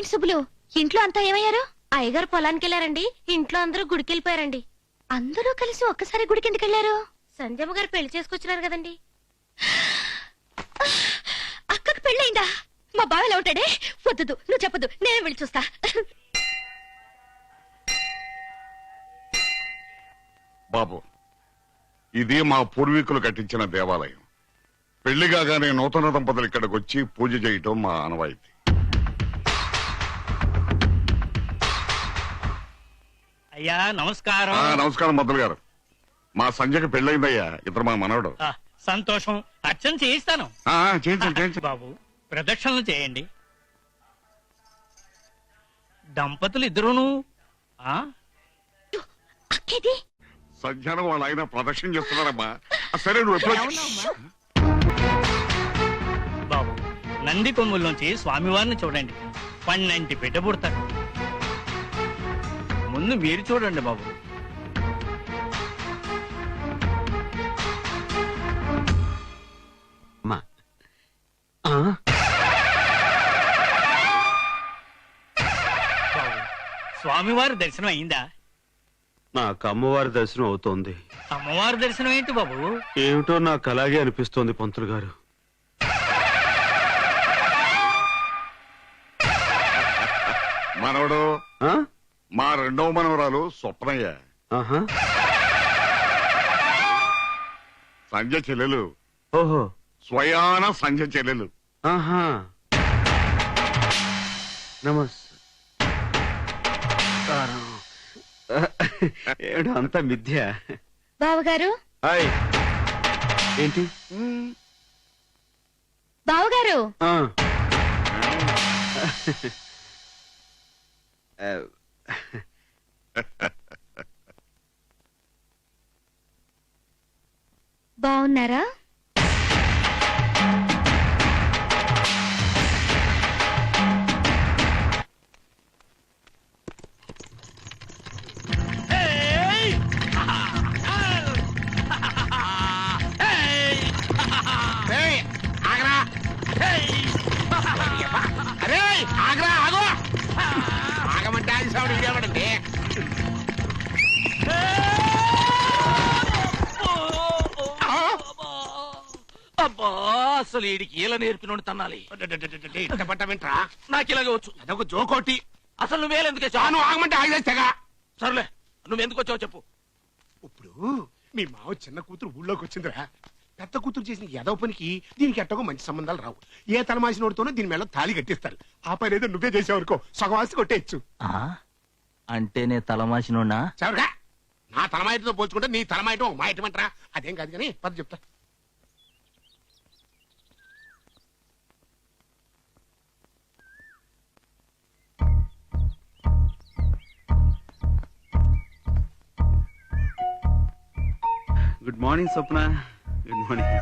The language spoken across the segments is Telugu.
సుబ్బులు? ఇంట్లో అంతా ఏమయ్యారు? అయ్యగారు పొలానికి వెళ్ళారండి ఇంట్లో అందరూ గుడికెళ్ళిపోయారండి. అందరూ కలిసి ఒక్కసారి గుడికి ఎందుకు వెళ్ళారు సంజయమ్మ గారు పెళ్ళి చేసుకొచ్చినారు కదండి. అక్కకు పెళ్ళయిందా? మా బావ ఎలా ఉంటాడే? వద్దు నువ్వు చెప్పదు నేను వెళ్ళి చూస్తా. బాబు ఇది మా పూర్వీకులు కట్టించిన దేవాలయం. పెళ్ళి కాగానే నూతన దంపతులు ఇక్కడికి వచ్చి పూజ చేయటం మా ఆనవాయితీ. అయ్యా నమస్కారం. ఆ, నమస్కారం మద్దలు గారు. మా సంజయ్కి పెళ్ళయిందయ్యా ఇతరు మా మనవడు. ఆ, సంతోషం. అర్చన చేయిస్తాను. ఆ, చేయించండి చేయించండి బాబు ప్రదక్షిణలు చేయండి. దంపతులు ఇద్దరును. ఆ? అక్కేది సంధ్యానం వాళ్ళ ఆయన ప్రదక్షిణ చేస్తున్నారమ్మా. ఆ, సరే నువ్వు ఎప్పుడు బాబు నంది కొమ్ముల్లోంచి స్వామివారిని చూడండి. పన్నెంటి బిడ్డ పుడతాడు. ముందు మీరు చూడండి బాబు. స్వామివారి దర్శనం అయిందా? నాకు అమ్మవారి దర్శనం అవుతోంది. అమ్మవారి దర్శనం ఏంటి బాబు? ఏమిటో నాకు అలాగే అనిపిస్తోంది పంతులు గారు. మనవడు ఆ? మా రెండవ మనవరాలు స్వప్నయ్య. ఆహా. సంధ్య చెల్లెలు. ఓహో. స్వయాన సంధ్య చెల్లెలు. ఆహా. అంతా మిథ్య. బావగారు? హాయ్. ఏంటి? బావగారు? ఆ. ఆ, బాగున్నారా? సౌండ్ విడవడండి అబ్బా అసలు ఈడికి ఈల నేర్పినోడు తన్నాలి. ఇష్టపడ్డ వింటరా నాకు ఇలాగే వచ్చు అదొక జోకోటి అసలు నువ్వేలెందుకే చాను ఆగమంటే ఆగిదేస్తేగా సర్లే నువ్వు ఎందుకు వచ్చావు చెప్పు ఇప్పుడు మీ మావ చిన్న కూతురు ఊళ్ళోకి వచ్చిందిరా పెద్ద కూతురు చేసిన ఎదవ పనికి దీనికి ఎట్టగో మంచి సంబంధాలు రావు. ఏ తలమాసినోడితోనో దీని మేళ తాళి కట్టిస్తారు. ఆ పని ఏదో నువ్వే చేసావనుకో సగవాసి కొట్టేయచ్చు. అంటే నే తలమాసినోడా చవరగా నా తలమాయటతో పోల్చుకుంటే నీ తలమాయటం ఒక మాయటం అంటారా? అదేం కాదు కానీ పద చెప్తా. Good morning Swapna good morning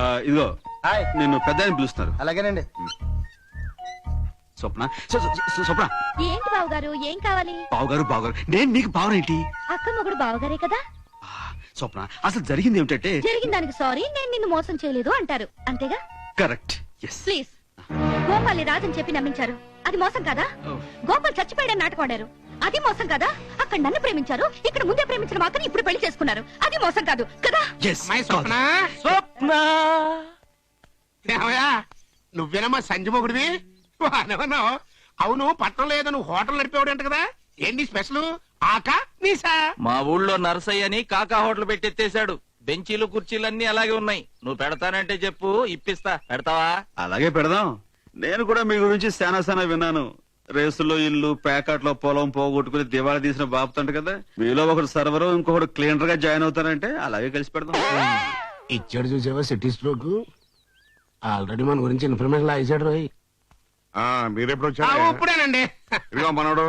ఆ, ఇదిగో హాయ్ నిన్ను పెద్ద ఆయన పిలుస్తున్నారు. అలాగేనండి. స్వప్న? స్వ- స్వ- స్వ- స్వప్న? ఏంటి బావగారు? ఏం కావాలి? బావగారు బావగారు. నేను నీకు బావనేంటి? అక్క మొగుడు బావగారే కదా? ఆ, స్వప్న అసలు జరిగింది ఏమిటంటే జరిగిన దానికి సారీ నేను నిన్ను మోసం చేయలేదు అంటారు. అంతేగా? కరెక్ట్ ఎస్ ప్లీజ్ గోపాలి రాజని చెప్పి నమ్మించారు. అది మోసం కదా? గోపాల్ చచ్చిపోయాడని నాటకం ఆడారు అది మోసం కదా? అక్కడ నన్ను ప్రేమించారు. ఇక్కడ ముందే ప్రేమించిన మాకని ఇప్పుడు పెళ్ళి చేసుకున్నారు. అది మోసం కాదు కదా? స్వప్న? నువ్వేనమ్మా సంజమొగుడివి అవును పట్టణంలో ఏదో నువ్వు హోటల్ నడిపేవాడు కదా? ఏంటి స్పెషల్? ఆకా నీసా మా ఊళ్ళో నర్సయ్య అని కాకా హోటల్ పెట్టెత్తేశాడు. బెంచీలు కుర్చీలు అలాగే ఉన్నాయి. నువ్వు పెడతానంటే చెప్పు ఇప్పిస్తా. పెడతావా? అలాగే పెడదాం. నేను కూడా మీ గురించి శానా శానా విన్నాను. రేసుల్లో ఇల్లు ప్యాకెట్లో పొలం పోగొట్టుకుని దివాళా తీసిన బాపుతంట కదా? మీలో ఒకడు సర్వరు ఇంకొకడు క్లీనర్గా జాయిన్ అవుతారంటే అలాగే కలిసి పెడదాం. ఇచ్చాడు చూసావా సిటీ స్ట్రోక్? ఆల్రెడీ మన గురించి ఇన్ఫర్మేషన్ ఇచ్చాడు రోయ్. ఆ, మీరెప్పుడు వచ్చారు? ఇప్పుడేనండి. ఇదిగో మనవడు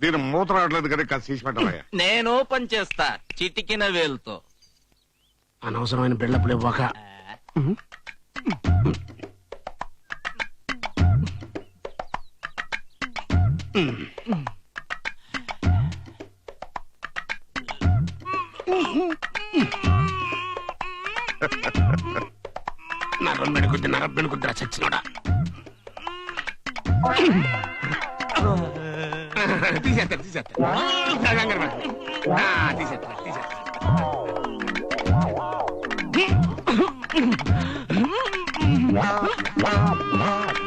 దీని మూత రావట్లేదు కదా కాస్త తీసి పెట్టాలయ్యా నేను ఓపెన్ చేస్తా చిటికిన వేలుతో. అనవసరమైన బిళ్ళప్పుడు ఇవ్వక. నరం మెడుకుద్ది నరం మెడుకుద్దిరా చచ్చినోడా తీసేస్తారు తీసేస్తారు తీసేస్తారు పడకు. Wow, wow,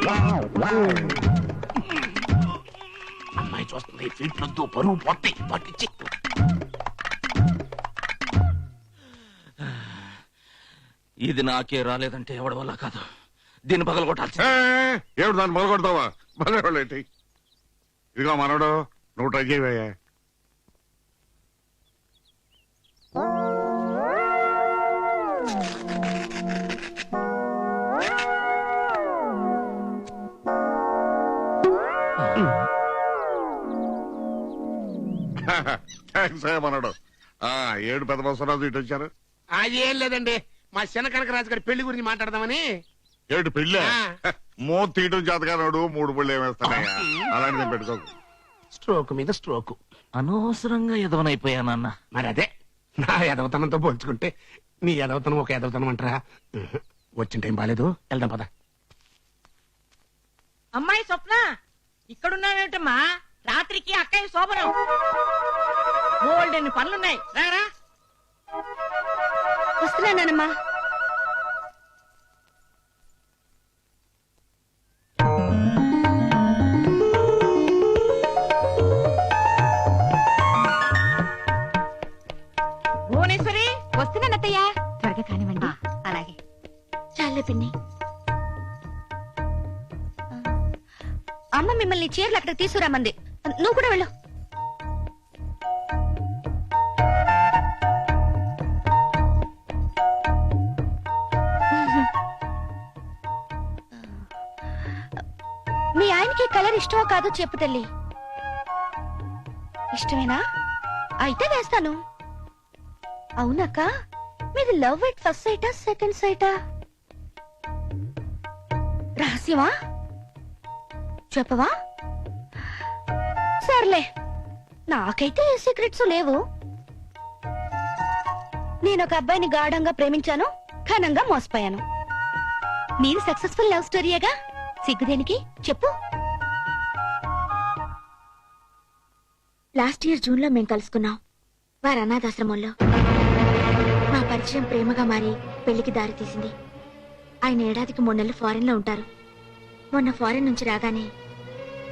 wow, wow. చూస్తుంది ఫీట్లొద్దు పరువు పొట్టి పట్టించి ఇది నాకే రాలేదంటే ఎవడి వల్ల కాదు. దీన్ని పగలగొట్టాల్సి ఏ, ఏమిటి దాన్ని మొదలుకొడతావా మొదలెట్టి ఇదిగో మనోడు నువ్వు ట్రై చేయవయ్యా. అయ్యా మనోడు ఆ ఏడు పెద్ద బసవరాజు ఇటు వచ్చారు. అది ఏం లేదండి. మా చిన్న కనకరాజు గారి పెళ్ళి గురించి మాట్లాడదామని. ఏడు పెళ్ళి? ఆ. మో తీయటం చేతగానాడు మూడు పళ్ళు ఏమేస్తానయ్యా అలాంటిది ఏం పెట్టుకోకు. స్ట్రోక్ మీద స్ట్రోక్. అనవసరంగా ఎదవనైపోయానన్న మరి అదే నా ఎదవతనంతో పోల్చుకుంటే నీ ఎదవతనం ఒక ఎదవతనం అంటారా? ఉహు. వచ్చిన టైం బాగాలేదు వెళ్దాం పద. అమ్మాయి స్వప్న ఇక్కడున్నావేమిటమ్మా? రాత్రికి అక్కయ్య శోభనం. బోల్డెన్ని పనులున్నాయి. రారా. వస్తున్నానమ్మా భువనేశ్వరి. వస్తున్నానత్తయ్య త్వరగా కానివ్వండి. అలాగే. చాలే పిన్ని. అమ్మ మిమ్మల్ని చీరలు అక్కడ తీసుకురామంది. నువ్వు కూడా వెళ్ళు. మీ ఈ కలర్ ఇష్టమో కాదో చెప్పు తల్లి. ఇష్టమేనా? అయితే వేస్తాను. అవునక్క మీది లవ్ ఎట్ ఫస్ట్ సైటా సెకండ్ సైటా? రహస్యమా? చెప్పవా? సర్లే నాకైతే ఏ సీక్రెట్స్ లేవు. నేను ఒక అబ్బాయిని గాఢంగా ప్రేమించాను ఘనంగా మోసపోయాను. నేను సక్సెస్ఫుల్ లవ్ స్టోరీయేగా? సిగ్గుదేనికి? చెప్పు. లాస్ట్ ఇయర్ జూన్లో మేము కలుసుకున్నాం. వారి అనాథాశ్రమంలో. మా పరిచయం ప్రేమగా మారి పెళ్ళికి దారి తీసింది. ఆయన ఏడాదికి మూడు నెలలు ఫారెన్లో ఉంటారు. మొన్న ఫారెన్ నుంచి రాగానే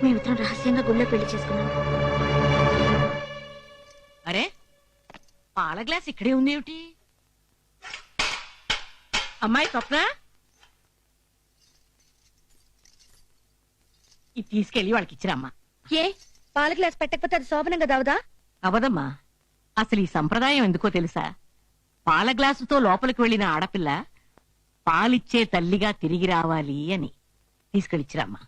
మేమిద్దరం రహస్యంగా గుళ్ళో పెళ్ళి చేసుకున్నాం. అరే పాల గ్లాస్ ఇక్కడే ఉంది ఏమిటి అమ్మాయి స్వప్న? ఇది తీసుకెళ్ళి వాళ్ళకి ఇచ్చిరమ్మా ఏ? పాల గ్లాస్ పెట్టకపోతే అది శోభనం కదా అవదా? అవదమ్మా. అసలు ఈ సంప్రదాయం ఎందుకో తెలుసా? పాల గ్లాసుతో లోపలికి వెళ్ళిన ఆడపిల్ల పాలిచ్చే తల్లిగా తిరిగి రావాలి అని తీసుకెళ్ళిచ్చిరమ్మా.